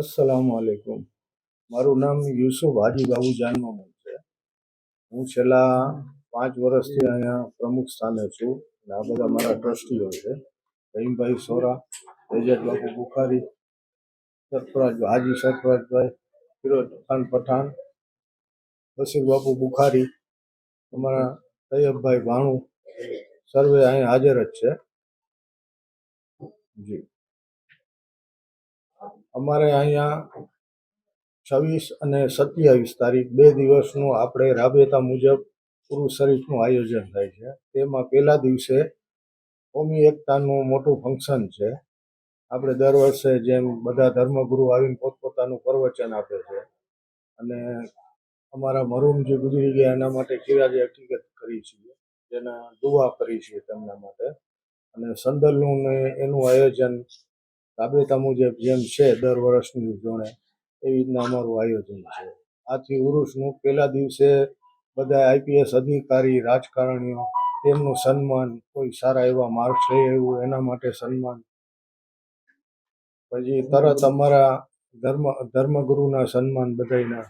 અસલામ આલેકુમ મારું નામ યુસુફ હાજી બાબુ જાનમામું છે. હું છેલ્લા પાંચ વર્ષથી અહીંયા પ્રમુખ સ્થાને છું અને આ બધા મારા ટ્રસ્ટીઓ છે. રહીમભાઈ સોરા એજેટ બાપુ બુખારી, સરફરાજ હાજી સરફરાજભાઈ, ફિરોજ ખાન પઠાણ, બશીર બાપુ બુખારી, અમારા તૈયબભાઈ ભાણું, સર્વે અહીંયા હાજર જ છે. જી. અમારે અહીંયા છવ્વીસ અને સત્યાવીસ તારીખ બે દિવસનું આપણે રાબેતા મુજબ પુરુષ શરીફનું આયોજન થાય છે. તેમાં પહેલા દિવસે કોમી એકતાનું મોટું ફંક્શન છે. આપણે દર વર્ષે જેમ બધા ધર્મગુરુ આવીને પોતપોતાનું પ્રવચન આપે છે. અને અમારા મરૂમ જે ગુજરી ગયા એના માટે કિરાજે હકીકત કરી છીએ જેના દુવા કરી છીએ તેમના માટે. અને સંદલનું એનું આયોજન રાબેતા મુજબ જેમ છે દર વર્ષની ઉજવણી એવી રીતના અમારું આયોજન છે. આથી ઉરુષનું પહેલા દિવસે બધા આઈપીએસ અધિકારી, રાજકારણીઓ, તેમનું સન્માન, કોઈ સારા એવા માર્ક્સ લઈ આવ્યું, એના માટે સન્માન. પછી તરત અમારા ધર્મ, ધર્મગુરુના સન્માન બધાના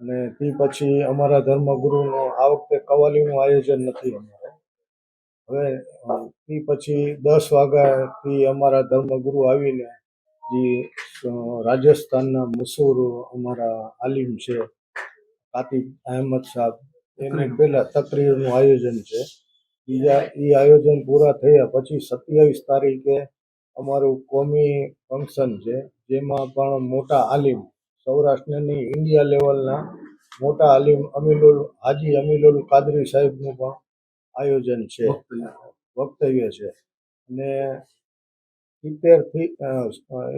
અને તે પછી અમારા ધર્મગુરુનો આ વખતે કવાલીનું આયોજન નથી. અમારે હવે તે પછી દસ વાગ્યાથી અમારા ધર્મગુરુ આવીને જે રાજસ્થાનના મસૂર અમારા આલિમ છે કાતિબ અહેમદ સાહેબ એને પહેલા તકરીરનું આયોજન છે. બીજા એ આયોજન પૂરા થયા પછી સત્યાવીસ તારીખે અમારું કોમી ફંક્શન છે જેમાં પણ મોટા આલિમ સૌરાષ્ટ્રની ઇન્ડિયા લેવલના મોટા આલિમ અમીલુલ હાજી અમીલુલ કાદરી સાહેબનું પણ આયોજન છે વક્તવ્ય. છે. અને સિત્તેરથી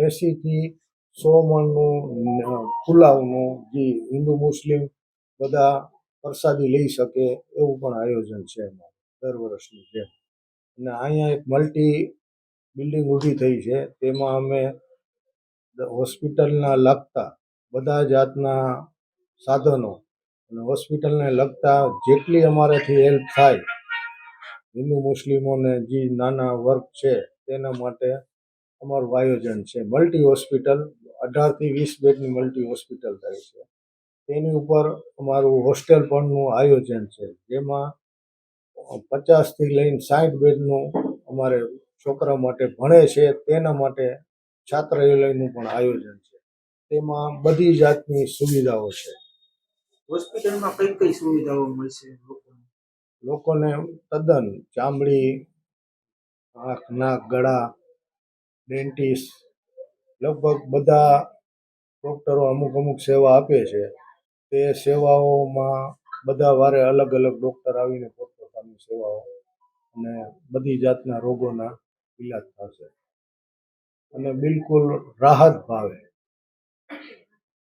એંશીથી સો મણનું પુલાવનું જે હિન્દુ મુસ્લિમ બધા પ્રસાદી લઈ શકે એવું પણ આયોજન છે એમાં દર વર્ષની જેમ. અને અહીંયા એક મલ્ટી બિલ્ડિંગ ઊભી થઈ છે તેમાં અમે હોસ્પિટલના લગતા બધા જાતના સાધનો અને હોસ્પિટલને લગતા જેટલી અમારાથી હેલ્પ થાય હિન્દુ મુસ્લિમોને જે નાના વર્ગ છે, તેના માટે અમારું આયોજન છે. મલ્ટી હોસ્પિટલ, અઢારથી વીસ બેડની મલ્ટી હોસ્પિટલ થાય છે. તેની ઉપર અમારું હોસ્ટેલ પણનું આયોજન છે. જેમાં પચાસથી લઈને સાઠ બેડનું અમારે છોકરા માટે ભણે છે, તેના માટે છાત્રાલયનું પણ આયોજન છે. તેમાં બધી જાતની સુવિધાઓ છે. હોસ્પિટલમાં કઈ કઈ સુવિધાઓ મળશે લોકોને તદ્દન ચામડી, આંખ, નાક, ગળા, ડેન્ટિસ્ટ, લગભગ બધા ડૉક્ટરો અમુક અમુક સેવા આપે છે. તે સેવાઓમાં બધા વારે અલગ અલગ ડૉક્ટર આવીને પોતપોતાની સેવાઓ અને બધી જાતના રોગોના ઈલાજ થશે. અને બિલકુલ રાહત ભાવે.